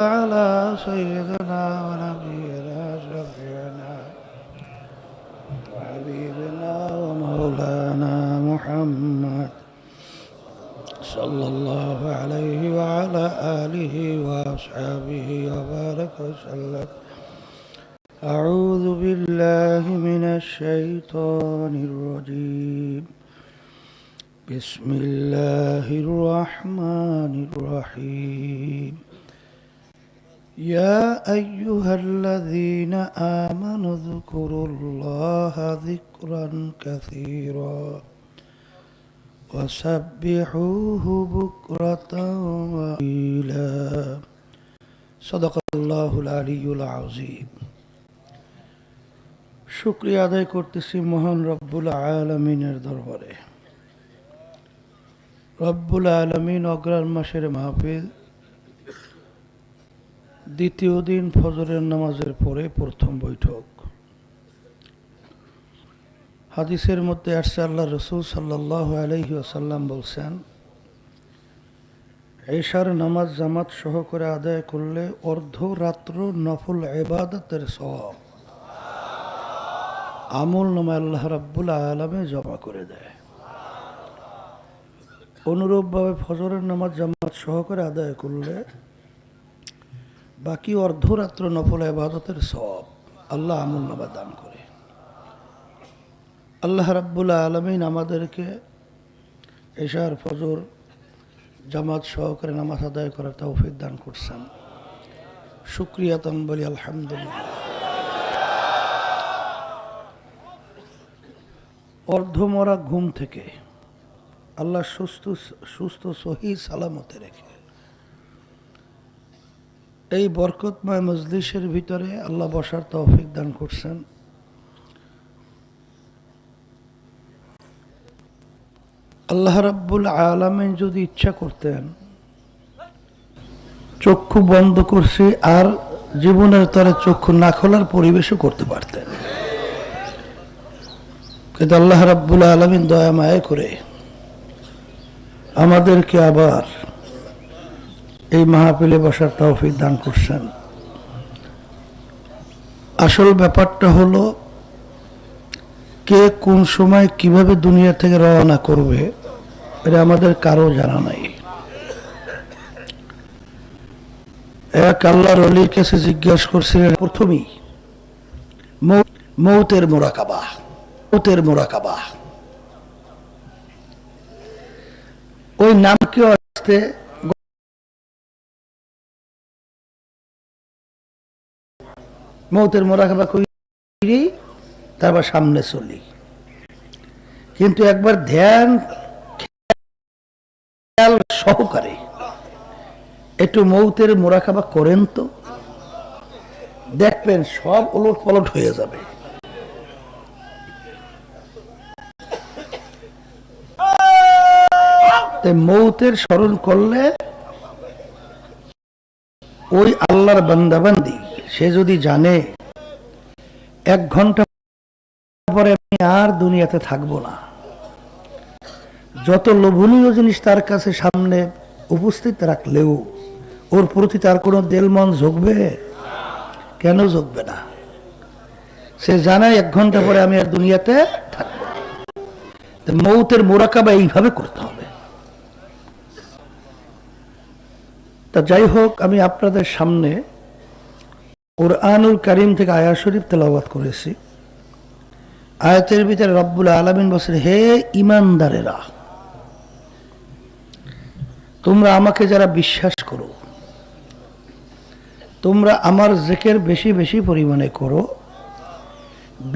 على سيدنا ونبينا شفيعنا وحبيبنا ومولانا محمد صلى الله عليه وعلى آله وأصحابه وبارك وسلم. أعوذ بالله من الشيطان الرجيم. بسم الله الرحمن الرحيم. يا أيها الذين آمنوا اذكروا الله ذكرا كثيرا وسبحوه بكرة وإيلا صدق الله العلي العظيم শুক্রিয়া আদায় করতেছি মহান রব্বুল আলমিনের দরবারে রব্বুল আলমিন অগ্রাণ মাসের মাহফিল দ্বিতীয় দিন ফজরের নামাজের পরে প্রথম বৈঠক। হাদিসের মধ্যে আসছে, আল্লাহ রসুল সাল্লাহ আলহি আসাল্লাম বলছেন, এশার নামাজ জামাত সহ করে আদায় করলে অর্ধরাত্র নফল এবাদতের সব আমল নামা আল্লাহ রাব্বুল আলমে জমা করে দেয়। অনুরূপভাবে ফজরের নামাজ জামাত সহ করে আদায় করলে বাকি অর্ধরাত্র নফল আবাদতের সব আল্লাহ আমল নামা দান করে। আল্লাহ রাব্বুল আলমিন আমাদেরকে এশার ফজর জামাত সহকারে নামাজ আদায় করার তৌফিক দান করছেন। শুক্রিয়া শুক্রিয়াতন বলি, আলহামদুলিল্লাহ। অর্ধমরা ঘুম থেকে আল্লাহ সুস্থ সুস্থ, সহি সালামতে রেখে এই বরকতময় মজলিসের ভিতরে আল্লাহ বসার তৌফিক দান করছেন। আল্লাহ রাব্বুল আলমিন যদি ইচ্ছা করতেন, চক্ষু বন্ধ করছে আর জীবনের তরে চক্ষু না খোলার পরিবেশও করতে পারতেন। কিন্তু আল্লাহ রাব্বুল আলমিন দয়া মায়া করে আমাদেরকে আবার এই মাহফিলে বসার তৌফিক দান করছেন। আসল ব্যাপারটা হলো, কে কোন সময় কীভাবে দুনিয়া থেকে রওনা করবে, এটা আমাদের কারও জানা নাই। এক আল্লাহর অলির কাছে জিজ্ঞাসা করছিলেন, প্রথমেই মৌতের মোরাকাবা মৌতের মোরাকাবা। ওই নাম নামকে আসতে মৌতের মোরাকাবা করি, তারপর সামনে চলি। কিন্তু একবার ধ্যান, খেয়াল সহকারে একটু মৌতের মোরাকাবা করেন তো, দেখবেন সব ওলট পালট হয়ে যাবে। মৌতের স্মরণ করলে ওই আল্লাহর বান্দাবান্দি সে যদি জানে, এক ঘণ্টা পরে আমি আর দুনিয়াতে থাকব না। যত লোভনীয় জিনিস তার কাছে সামনে উপস্থিত রাখলেও, ওর প্রতি তার কোনো দেলমন ঝুঁকবে কেন ঝুঁকবে না? সে জানায় এক ঘণ্টা পরে আমি আর দুনিয়াতে থাকব মৌতের মোরাকাবা এইভাবে করতে হবে। তা যাই হোক, আমি আপনাদের সামনে কোরআনুল করিম থেকে আয়া শরীফ তেলাবাদ করেছি। আয়াতের ভিতরে রব্বুল আলমিন বলছেন, হে ইমানদারেরা তোমরা আমাকে যারা বিশ্বাস করো, তোমরা আমার জেকের বেশি বেশি পরিমাণে করো,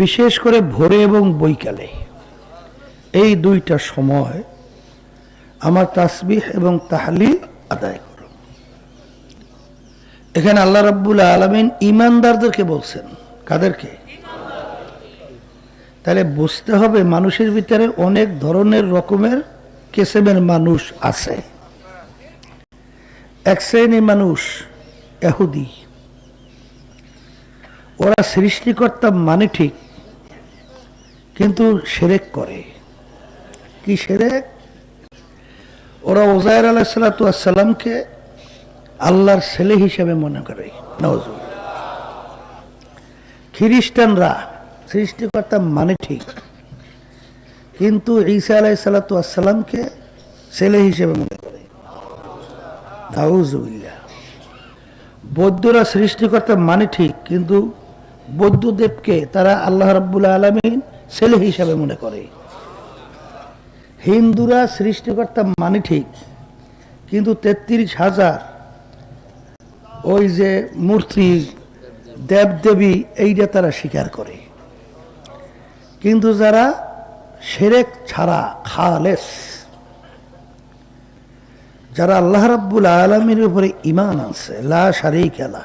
বিশেষ করে ভোরে এবং বৈকালে। এই দুইটা সময় আমার তাসবিহ এবং তাহলিল আদায় করো। এখানে আল্লাহ রাব্বুল আলমিন ইমানদারদেরকে বলছেন। কাদেরকে? তাহলে বুঝতে হবে মানুষের ভিতরে অনেক ধরনের রকমের কেসেমের মানুষ আছে। এক শ্রেণি মানুষ এহুদি। ওরা সৃষ্টিকর্তা মানে ঠিক কিন্তু সেরেক করে। কি সেরেক? ওরা ওজায়ের আলাহ সালাতামকে আল্লাহর ছেলে হিসেবে মনে করে। নজর খ্রিস্টানরা সৃষ্টিকর্তা মানে ঠিক। কিন্তু ঈসা আলাই সালাতামকে ছেলে হিসেবে মনে করে। নাউজুবিল্লাহ বৌদ্ধরা সৃষ্টিকর্তা মানে ঠিক, কিন্তু বৌদ্ধদেবকে তারা আল্লাহ রাব্বুল আলমিন ছেলে হিসাবে মনে করে। হিন্দুরা সৃষ্টিকর্তা মানে ঠিক, কিন্তু তেত্রিশ হাজার ওই যে মূর্তি দেবদেবী, এইটা তারা স্বীকার করে। কিন্তু যারা সেরেক ছাড়া খালেস, যারা আল্লাহ রাব্বুল আলমীর উপরে ইমান আছে লা সারেই খেলা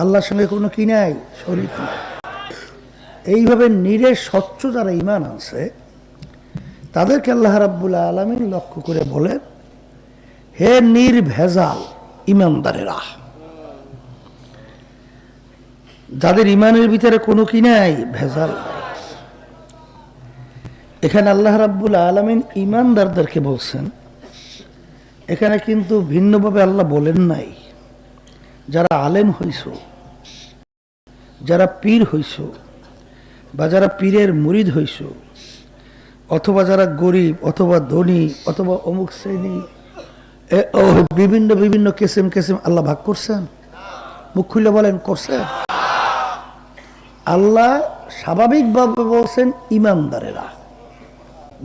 আল্লাহর সঙ্গে কোনো কি নাই শরীর এইভাবে নিরে স্বচ্ছ যারা ইমান আছে তাদেরকে আল্লাহ রাব্বুল আলমিন লক্ষ্য করে বলে হে নির্ভেজাল ইমানদারেরা যাদের ইমানের ভিতরে কোনো কি নাই, ভেজাল এখানে আল্লাহ রাব্বুল আলমিন ইমানদারদেরকে বলছেন, এখানে কিন্তু ভিন্নভাবে আল্লাহ বলেন নাই, যারা আলেম হইছ, যারা পীর হইছ, বা যারা পীরের মুরিদ হইছ, অথবা যারা গরিব, অথবা ধনী, অথবা অমুক শ্রেণি বিভিন্ন বিভিন্ন কেসেম কেসেম আল্লাহ ভাগ করছেন? মুখ খুলে বলেন, করছেন? আল্লাহ স্বাভাবিকভাবে বলছেন, ইমানদারেরা,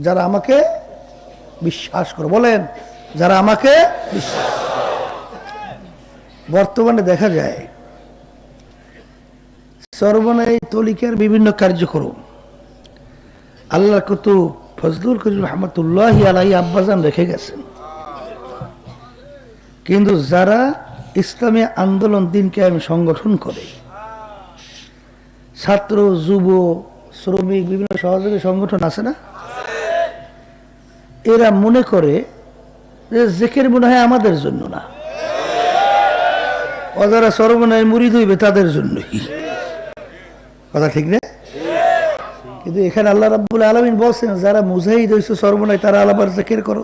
যারা আমাকে বিশ্বাস করে। বলেন, যারা আমাকে বিশ্বাস বর্তমানে দেখা যায়, সর্বনাই তলিকার বিভিন্ন কার্যক্রম। আল্লাহ কত ফজলুল করিম রহমতুল্লাহ আলাই আব্বাজান রেখে গেছেন। কিন্তু যারা ইসলামী আন্দোলন দিনকে আমি সংগঠন করে ছাত্র, যুব, শ্রমিক, বিভিন্ন সহযোগী সংগঠন আছে না? এরা মনে করে যে জেকের মনে হয় আমাদের জন্য না। যারা সর্বনয় মুড়িদ হইবে তাদের জন্যই। কথা ঠিক না? কিন্তু এখানে আল্লাহ রাব্বুল আলমিন বলছেন, যারা মুজাহিদ হয়েছে সর্বনয় তারা আলাবার জেকের করো।